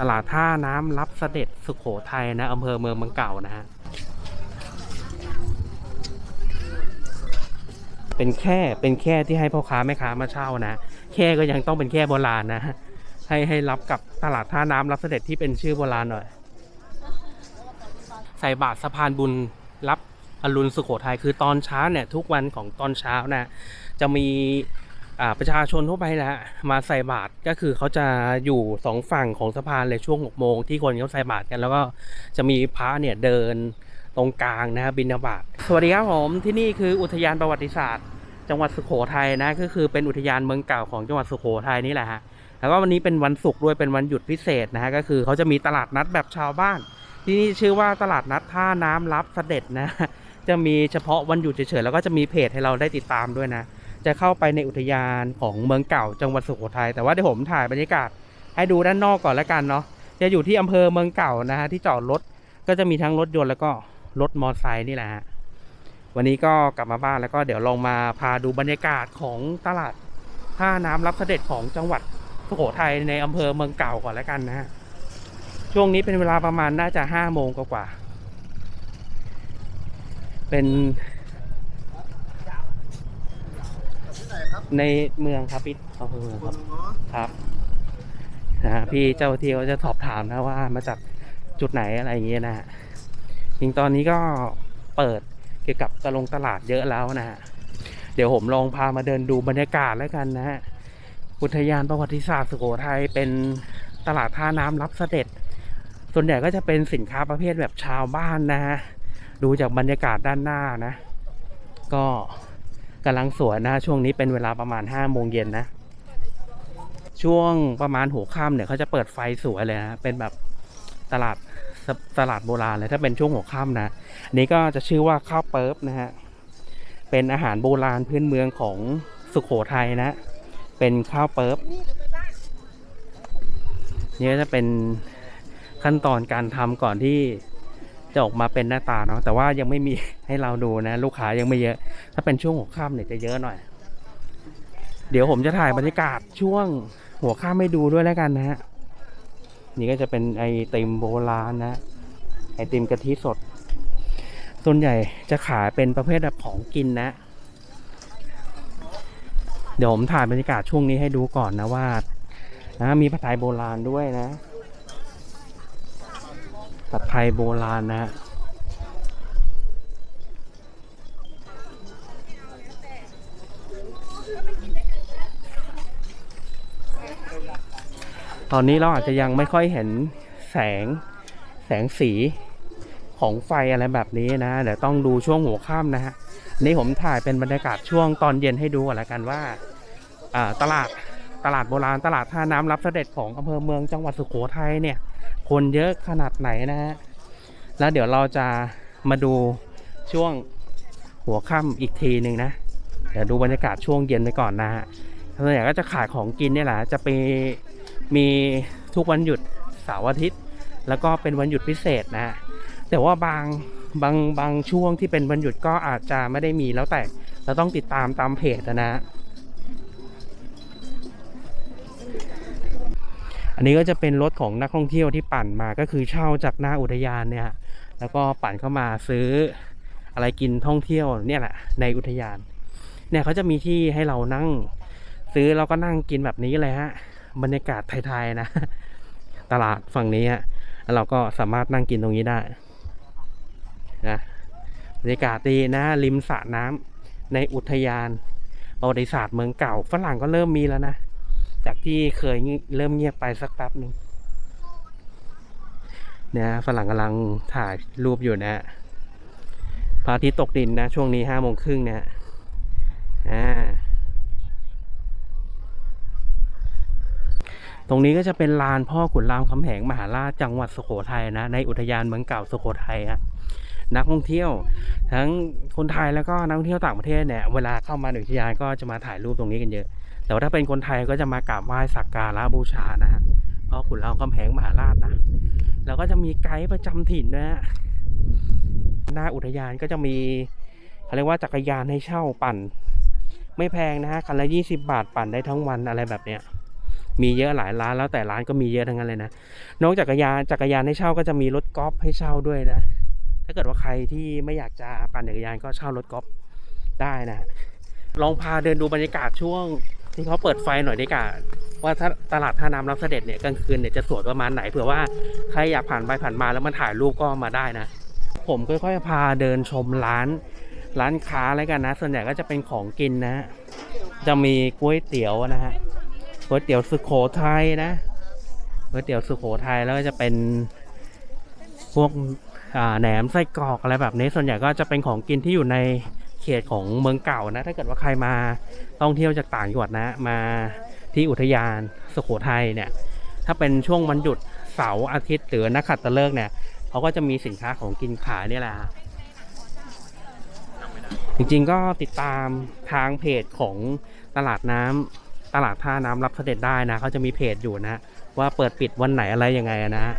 ตลาดท่าน้ำรับเสด็จสุขโขทัยนะอำเภอเมืองเมืองเก่านะฮะ เป็นแค่เป็นแค่ที่ให้พ่อค้าแม่ค้ามาเช่านะ แค่ก็ยังต้องเป็นแค่โบราณนะ ให้ให้รับกับตลาดท่าน้ำรับเสด็จที่เป็นชื่อโบราณหน่อย ใส่บาตรสะพานบุญรับอรุณสุขโขทัยคือตอนเช้าเนี่ยทุกวันของตอนเช้านะ จะมี ประชาชนทั่วไปนะฮะมาใส่บาตรก็คือเขาจะอยู่สองฝั่งของสะพานเลยช่วงหกโมงที่คนเขาใส่บาตรกัน แล้วก็จะมีพระเนี่ยเดินตรงกลางนะบิณฑบาตสวัสดีครับผมที่นี่คืออุทยานประวัติศาสตร์ จังหวัดสุโขทัยนะก็คือเป็นอุทยานเมืองเก่าของจังหวัดสุโขทัยนี่แหละฮะแล้วก็วันนี้เป็นวันศุกร์ด้วยเป็นวันหยุดพิเศษนะฮะก็คือเขาจะมีตลาดนัดแบบชาวบ้าน ที่นี่ชื่อว่าตลาดนัดท่าน้ำรับเสด็จนะ จะมีเฉพาะวันหยุดเฉยๆแล้วก็จะมีเพจให้เราได้ติดตามด้วยนะ จะเข้าไปในอุทยานของเมืองเก่าจังหวัดสุโขทัยแต่ว่าเดี๋ยวผมถ่ายบรรยากาศให้ดูด้านนอกก่อนแล้วกันเนาะจะอยู่ที่อำเภอเมืองเก่านะฮะที่จอดรถก็จะมีทั้งรถยนต์แล้วก็รถมอเตอร์ไซค์นี่แหละฮะวันนี้ก็กลับมาบ้านแล้วก็เดี๋ยวลองมาพาดูบรรยากาศของตลาดท่าน้ำรับเสด็จของจังหวัดสุโขทัยในอำเภอเมืองเก่าก่อนแล้วกันนะฮะช่วงนี้เป็นเวลาประมาณน่าจะห้าโมงกว่าเป็น ในเมืองครับพี่อำเภอเมืองครับครับนะฮะพี่เจ้าที่เขาจะสอบถามนะว่ามาจากจุดไหนอะไรอย่างเงี้ยนะฮะจริงตอนนี้ก็เปิดเกี่ยวกับตลงตลาดเยอะแล้วนะฮะเดี๋ยวผมลองพามาเดินดูบรรยากาศแล้วกันนะฮะอุทยานประวัติศาสตร์สุโขทัยเป็นตลาดท่าน้ำรับเสด็จ ส่วนใหญ่ก็จะเป็นสินค้าประเภทแบบชาวบ้านนะฮะดูจากบรรยากาศด้านหน้านะ ก็ กำลังสวยนะช่วงนี้เป็นเวลาประมาณ5้าโมงเย็นนะ ช่วงประมาณหัวค่ำเนี่ยเขาจะเปิดไฟสวยเลยนะเป็นแบบตลาดตลาดโบราณเลยถ้าเป็นช่วงหัวค่ำนะนี้ก็จะชื่อว่าข้าวเปิบนะฮะเป็นอาหารโบราณพื้นเมืองของสุขโขทัยนะ เป็นข้าวเปิบนี่ก็จะเป็นขั้นตอนการทำก่อนที่ จะออกมาเป็นหน้าตาเนาะแต่ว่ายังไม่มีให้เราดูนะ ลูกค้ายังไม่เยอะ ถ้าเป็นช่วงหัวค่ำเนี่ยจะเยอะหน่อย เดี๋ยวผมจะถ่ายบรรยากาศช่วงหัวค่ำให้ดูด้วยแล้วกันนะฮะนี่ก็จะเป็นไอติมโบราณนะไอติมกะทิสดส่วนใหญ่จะขายเป็นประเภทแบบของกินนะ เดี๋ยวผมถ่ายบรรยากาศช่วงนี้ให้ดูก่อนนะว่านะมีผัดไทยโบราณด้วยนะ ผัดไทยโบราณนะฮะตอนนี้เราอาจจะยังไม่ค่อยเห็นแสงแสงสีของไฟอะไรแบบนี้นะเดี๋ยวต้องดูช่วงหัวค่ำนะฮะนี่ผมถ่ายเป็นบรรยากาศช่วงตอนเย็นให้ดูก่อนละกันว่าอ่าตลาดตลาดโบราณตลาดท่าน้ำรับเสด็จของอำเภอเมืองจังหวัดสุโขทัยเนี่ย คนเยอะขนาดไหนนะฮะ แล้วเดี๋ยวเราจะมาดูช่วงหัวค่ำอีกทีหนึ่งนะ เดี๋ยวดูบรรยากาศช่วงเย็นไปก่อนนะฮะส่วนใหญ่ก็จะขายของกินเนี่ยแหละ จะไปมีทุกวันหยุดเสาร์อาทิตย์ แล้วก็เป็นวันหยุดพิเศษนะฮะ แต่ว่าบางบางบางช่วงที่เป็นวันหยุดก็อาจจะไม่ได้มีแล้วแต่เราต้องติดตามตามเพจนะฮะ อันนี้ก็จะเป็นรถของนักท่องเที่ยวที่ปั่นมาก็คือเช่าจากหน้าอุทยานเนี่ย แล้วก็ปั่นเข้ามาซื้ออะไรกินท่องเที่ยวเนี่ยแหละในอุทยาน เนี่ยเขาจะมีที่ให้เรานั่ง ซื้อแล้วก็นั่งกินแบบนี้เลยฮะบรรยากาศไทยๆนะ ตลาดฝั่งนี้ฮะเราก็สามารถนั่งกินตรงนี้ได้นะบรรยากาศดีนะ ริมสระน้ำในอุทยานประวัติศาสตร์เมืองเก่าฝรั่งก็เริ่มมีแล้วนะ จากที่เคยเริ่มเงียบไปสักแป๊บหนึ่งเนี่ยฝรั่งกำลังถ่ายรูปอยู่นะฮะพระอาทิตย์ตกดินนะ ช่วงนี้ห้าโมงครึ่งเนี่ยอ่าตรงนี้ก็จะเป็นลานพ่อขุนรามคำแหงมหาราชจังหวัดสุโขทัยนะ ในอุทยานเมืองเก่าสุโขทัยฮะนักท่องเที่ยว ทั้งคนไทยแล้วก็นักท่องเที่ยวต่างประเทศเนี่ยเวลาเข้ามาในอุทยานก็จะมาถ่ายรูปตรงนี้กันเยอะ แต่ว่าถ้าเป็นคนไทยก็จะมากราบไหว้สักการะบูชานะฮะพ่อขุนรามคำแหงมหาราชนะ แล้วก็จะมีไกด์ประจำถิ่นนะฮะหน้าอุทยานก็จะมีเขาเรียกว่าจักรยานให้เช่าปั่น ไม่แพงนะฮะคันละยี่สิบาทปั่นได้ทั้งวันอะไรแบบเนี้ยมีเยอะหลายร้านแล้วแต่ร้านก็มีเยอะทั้งนั้นเลยนะนอกจากจักรยานจักรยานให้เช่าก็จะมีรถกอล์ฟให้เช่าด้วยนะ ถ้าเกิดว่าใครที่ไม่อยากจะปั่นจักรยานก็เช่ารถกอล์ฟได้นะ ลองพาเดินดูบรรยากาศช่วง ที่เขาเปิดไฟหน่อยดีกว่าว่าถ้าตลาดท่าน้ำรับเสด็จเนี่ยกลางคืนเนี่ยจะสวยประมาณไหนเผื่อว่าใครอยากผ่านไปผ่านมาแล้วมาถ่ายรูปก็มาได้นะ ผมค่อยๆพาเดินชมร้าน ร้านค้าอะไรกันนะ ส่วนใหญ่ก็จะเป็นของกินนะจะมีก๋วยเตี๋ยวนะฮะก๋วยเตี๋ยวสุโขทัยนะก๋วยเตี๋ยวสุโขทัยแล้วก็จะเป็นพวกแหนมไส้กรอกอะไรแบบนี้ส่วนใหญ่ก็จะเป็นของกินที่อยู่ใน เขตของเมืองเก่านะ ถ้าเกิดว่าใครมาท่องเที่ยวจากต่างจังหวัดนะ มาที่อุทยานสุโขทัยเนี่ย ถ้าเป็นช่วงวันหยุดเสาร์อาทิตย์หรือนักขัตฤกษ์เนี่ยเขาก็จะมีสินค้าของกินขายนี่แหละฮะจริงๆก็ติดตามทางเพจของตลาดน้ำตลาดท่าน้ำรับเสด็จได้นะเขาจะมีเพจอยู่นะ ว่าเปิดปิดวันไหนอะไรยังไงนะ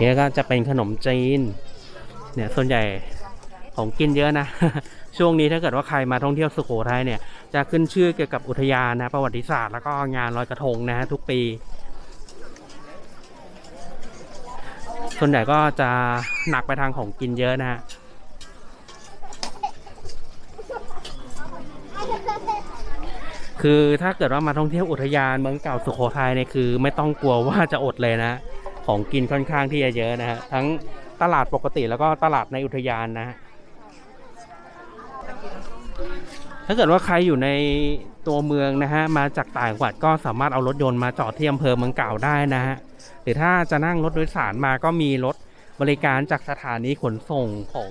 นี่ก็จะเป็นขนมจีน เนี่ยส่วนใหญ่ของกินเยอะนะ ช่วงนี้ถ้าเกิดว่าใครมาท่องเที่ยวสุโขทัยเนี่ย จะขึ้นชื่อเกี่ยวกับอุทยานนะประวัติศาสตร์แล้วก็งานลอยกระทงนะทุกปี ส่วนใหญ่ก็จะหนักไปทางของกินเยอะนะฮะคือถ้าเกิดว่ามาท่องเที่ยวอุทยานเมืองเก่าสุโขทัยเนี่ยคือ ไม่ต้องกลัวว่าจะอดเลยนะ ของกินค่อนข้างที่จะเยอะนะฮะทั้งตลาดปกติแล้วก็ตลาดในอุทยานนะฮะถ้าเกิดว่าใครอยู่ในตัวเมืองนะฮะมาจากต่างจังหวัดก็สามารถเอารถยนต์มาจอดที่อำเภอเมืองเก่าได้นะฮะหรือถ้าจะนั่งรถโดยสารมาก็มีรถบริการจากสถานีขนส่งของ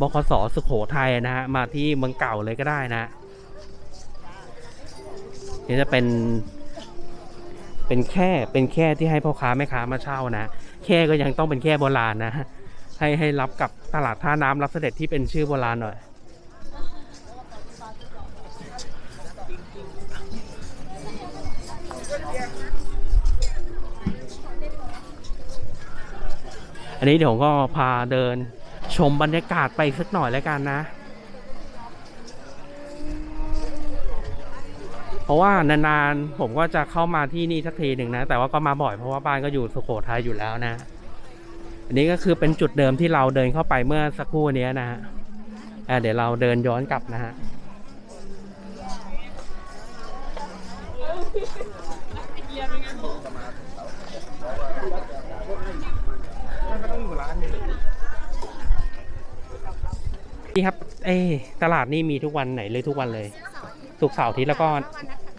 บขสสุโขทัยนะฮะมาที่เมืองเก่าเลยก็ได้นะนี่จะเป็น เป็นแค่เป็นแค่ที่ให้พ่อค้าแม่ค้ามาเช่านะ แค่ก็ยังต้องเป็นแค่โบราณนะ ให้ให้รับกับตลาดท่าน้ำรับเสด็จที่เป็นชื่อโบราณหน่อย อันนี้เดี๋ยวก็พาเดินชมบรรยากาศไปสักหน่อยแล้วกันนะ เพราะว่านานๆผมก็จะเข้ามาที่นี่สักทีหนึ่งนะ แต่ว่าก็มาบ่อยเพราะว่าบ้านก็อยู่สุโขทัยอยู่แล้วนะ อันนี้ก็คือเป็นจุดเดิมที่เราเดินเข้าไปเมื่อสักครู่นี้นะฮะเดี๋ยวเราเดินย้อนกลับนะฮะนี่ครับ เอตลาดนี่มีทุกวันไหนเลยทุกวันเลย สุกร์เสาร์อาทิตย์แล้วก็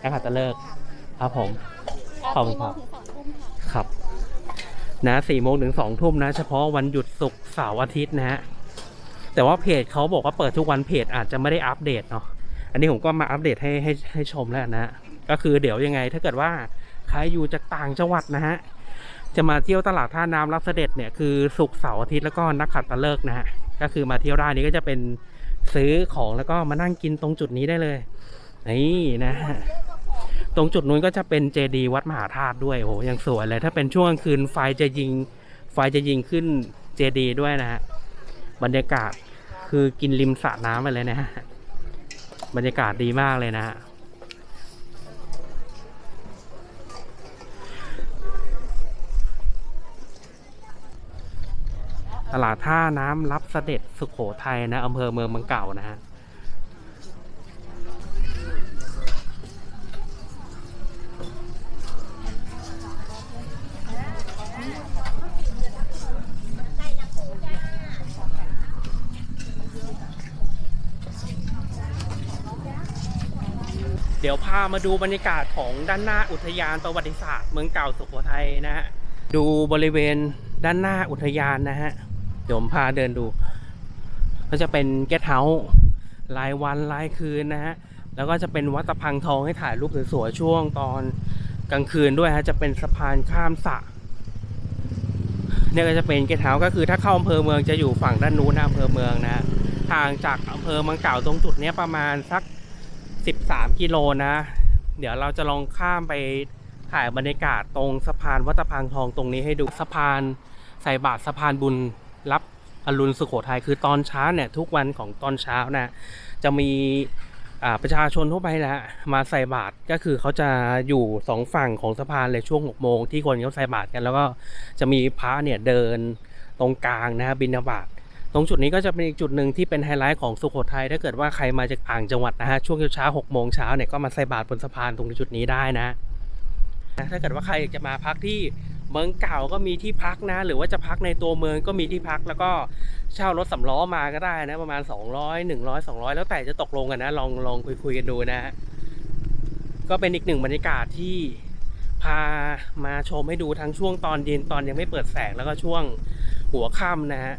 นักขัตฤกษ์ครับผม ขอบคุณครับ ครับ นะสี่โมงถึงสองทุ่มนะ เฉพาะวันหยุดศุกร์เสาร์อาทิตย์นะฮะ แต่ว่าเพจเขาบอกว่าเปิดทุกวันเพจอาจจะไม่ได้อัปเดตเนาะ อันนี้ผมก็มาอัปเดตให้ให้ให้ชมแล้วนะ ก็คือเดี๋ยวยังไง ถ้าเกิดว่าใครอยู่จากต่างจังหวัดนะฮะ จะมาเที่ยวตลาดท่าน้ำรับเสด็จเนี่ยคือศุกร์เสาร์อาทิตย์แล้วก็นักขัตฤกษ์นะฮะ ก็คือมาเที่ยวได้นี้ก็จะเป็นซื้อของแล้วก็มานั่งกินตรงจุดนี้ได้เลย นี่นะฮะตรงจุดนู้นก็จะเป็นเจดีย์วัดมหาธาตุด้วยโหยังสวยเลย ถ้าเป็นช่วงกลางคืนไฟจะยิง ไฟจะยิงขึ้นเจดีย์ด้วยนะฮะบรรยากาศคือกินริมสระน้ำไปเลยนะฮะบรรยากาศดีมากเลยนะฮะตลาดท่าน้ำรับเสด็จสุขโขทัยนะอำเภอเมืองเมืองเก่านะฮะ ดี๋ยวพามาดูบรรยากาศของด้านหน้าอุทยานประวัติศาสตร์เมืองเก่าสุโขทัยนะฮะดูบริเวณด้านหน้าอุทยานนะฮะเดี๋ยวผมพาเดินดู ก็จะเป็นแกเท้ารายวันรายคืนนะฮะแล้วก็จะเป็นวัดตะพังทองให้ถ่ายรูปสวยๆช่วงตอนกลางคืนด้วยฮะจะเป็นสะพานข้ามสระเนี่ยก็จะเป็นแกเท้าก็คือถ้าเข้าอำเภอเมืองจะอยู่ฝั่งด้านนู้นอำเภอเมืองนะฮะห่างจากอำเภอเมืองเก่าตรงจุดนี้ประมาณสัก 13 กิโลนะ เดี๋ยวเราจะลองข้ามไปถ่ายบรรยากาศตรงสะพานวัดตะพังทองตรงนี้ให้ดูสะพานใส่บาตรสะพานบุญรับอรุณสุโขทัยคือตอนเช้าเนี่ยทุกวันของตอนเช้านะจะมีประชาชนทั่วไปแหละมาใส่บาตรก็คือเขาจะอยู่สองฝั่งของสะพานเลยช่วงหกโมงที่คนเขาใส่บาตรกัน แล้วก็จะมีพระเนี่ยเดินตรงกลางนะฮะบิณฑบาต ตรงจุดนี้ก็จะเป็นอีกจุดหนึ่งที่เป็นไฮไลท์ของสุโขทัยถ้าเกิดว่าใครมาจากต่างจังหวัดนะฮะช่วงเช้าหกโมงเช้าเนี่ยก็มาใส่บาตรบนสะพานตรงจุดนี้ได้นะถ้าเกิดว่าใครอยากจะมาพักที่เมืองเก่าก็มีที่พักนะ หรือว่าจะพักในตัวเมืองก็มีที่พักแล้วก็เช่ารถสำล้อมาก็ได้นะ ประมาณ 200 100 200 แล้วแต่จะตกลงกันนะ ลองลองคุยคุยกันดูนะฮะก็เป็นอีกหนึ่งบรรยากาศที่พามาชมให้ดูทั้งช่วงตอนเย็นตอนยังไม่เปิดแสงแล้วก็ช่วงหัวค่ำนะฮะ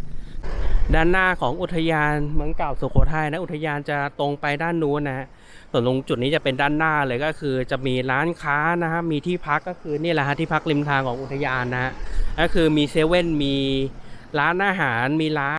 ด้านหน้าของอุทยานเมืองเก่าสุโขทัยนะอุทยานจะตรงไปด้านนู้นนะฮะส่วนตรงจุดนี้จะเป็นด้านหน้าเลยก็คือจะมีร้านค้านะฮะมีที่พักก็คือนี่แหละฮะที่พักริมทางของอุทยานนะฮะก็คือมีเซเว่นมีร้านอาหารมีร้าน